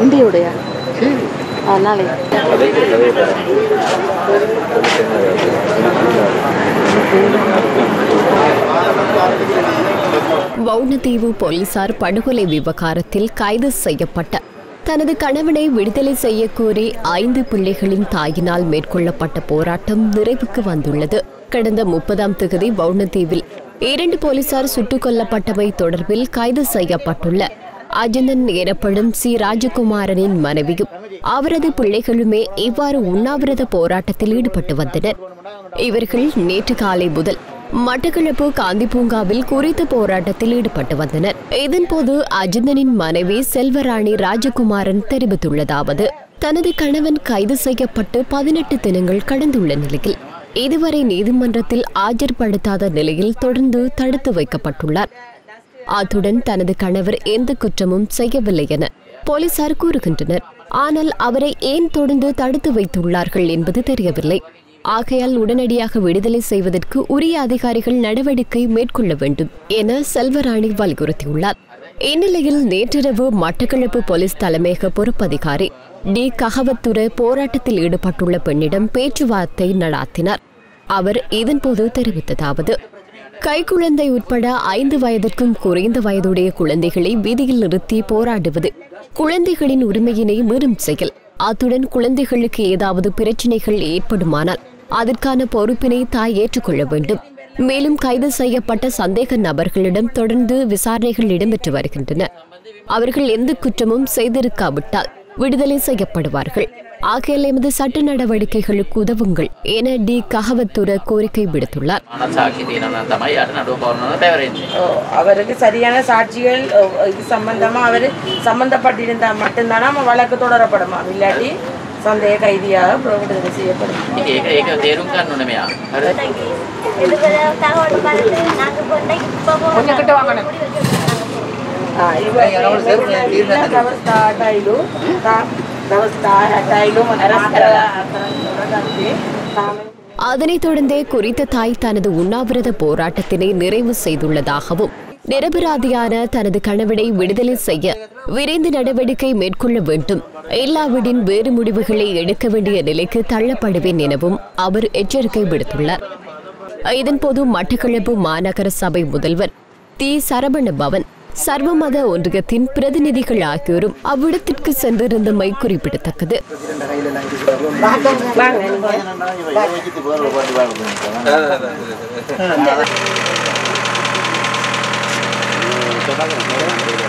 இந்தியோடைய நாளை. வவுனதீவு போலீசார் படுகொலை விவகாரத்தில் கைது செய்யப்பட்ட தனது கணவனை விடுதலை செய்ய கோரி ஐந்து பிள்ளைகளின் தாயினால் மேற்கொள்ளப்பட்ட போராட்டம் நிறைவுக்கு வந்துள்ளது. கடந்த முப்பதாம் தேதி வவுனதீவில் இரண்டு போலீசார் சுட்டுக் கொல்லப்பட்டவை தொடர்பில் கைது செய்யப்பட்டுள்ள அஜந்தன் எனப்படும் சி. ராஜகுமாரனின் மனைவியும் அவரது பிள்ளைகளுமே இவ்வாறு உண்ணாவிரத போராட்டத்தில் ஈடுபட்டு வந்தனர். இவர்கள் நேற்று காலை முதல் மட்டக்களப்பு காந்தி பூங்காவில் குறித்த போராட்டத்தில் ஈடுபட்டு வந்தனர். இதன்போது அஜந்தனின் மனைவி செல்வராணி ராஜகுமாரன் தெரிவித்துள்ளதாவது தனது கணவன் கைது செய்யப்பட்டு பதினெட்டு தினங்கள் கடந்துள்ள நிலையில் இதுவரை நீதிமன்றத்தில் ஆஜர்படுத்தாத நிலையில் தொடர்ந்து தடுத்து வைக்கப்பட்டுள்ளார். அத்துடன் தனது கணவர் எந்த குற்றமும் செய்யவில்லை என போலீசார் கூறுகின்றனர். ஆனால் அவரை ஏன் தொடர்ந்து தடுத்து வைத்துள்ளார்கள் என்பது தெரியவில்லை. ஆகையால் உடனடியாக விடுதலை செய்வதற்கு உரிய அதிகாரிகள் நடவடிக்கை மேற்கொள்ள வேண்டும் என செல்வராணி வலியுறுத்தியுள்ளார். இந்நிலையில் நேற்றிரவு மட்டக்களப்பு போலீஸ் தலைமையக பொறுப்பதிகாரி டி. ககவத்துரை போராட்டத்தில் ஈடுபட்டுள்ள பெண்ணிடம் பேச்சுவார்த்தை நடாத்தினார். அவர் இதன்போது தெரிவித்ததாவது கைக்குழந்தை உட்பட ஐந்து வயதிற்கும் குறைந்த வயதுடைய குழந்தைகளை வீதியில் நிறுத்தி போராடுவது குழந்தைகளின் உரிமையினை மீறும் செயல். அத்துடன் குழந்தைகளுக்கு ஏதாவது பிரச்சனைகள் ஏற்படுமானால் அதற்கான பொறுப்பினை தாய் ஏற்றுக்கொள்ள வேண்டும். மேலும் கைது செய்யப்பட்ட சந்தேக நபர்களிடம் தொடர்ந்து விசாரணைகள் இடம்பெற்று வருகின்றன. அவர்கள் எந்த குற்றமும் செய்திருக்காவிட்டால் விடுதலை செய்யப்படுவார்கள். ஆகையால் எமது சட்ட நடவடிக்கைகளுக்கு உதவுங்கள் என டி. கஹவத்துற கோரிக்கை விடுத்துள்ளார். அவருக்கு சரியான சாட்சிகள் இது சம்பந்தமா அவர் சம்பந்தப்பட்டிருந்தா மட்டும்தான் நம்ம வழக்கு தொடரப்படுமா? இல்லாட்டி சந்தேக கைதியாக விடுதலை செய்யப்படும்? அதனைத் தொடர்ந்தே குறித்த தாய் தனது உண்ணாவிரத போராட்டத்தினை நிறைவு செய்துள்ளதாகவும் நிரபராதியான தனது கணவனை விடுதலை செய்ய விரைந்து நடவடிக்கை மேற்கொள்ள வேண்டும் எல்லாவிடின் வேறு முடிவுகளை எடுக்க வேண்டிய நிலைக்கு தள்ளப்படுவேன் எனவும் அவர் எச்சரிக்கை விடுத்துள்ளார் இதன்போது மட்டக்களப்பு மாநகர சபை முதல்வர் தி சரவண பவன் சர்வமத ஒன்றியத்தின் பிரதிநிதிகள் ஆகியோரும் அவ்விடத்திற்கு சென்றிருந்தமை குறிப்பிடத்தக்கது. ඒක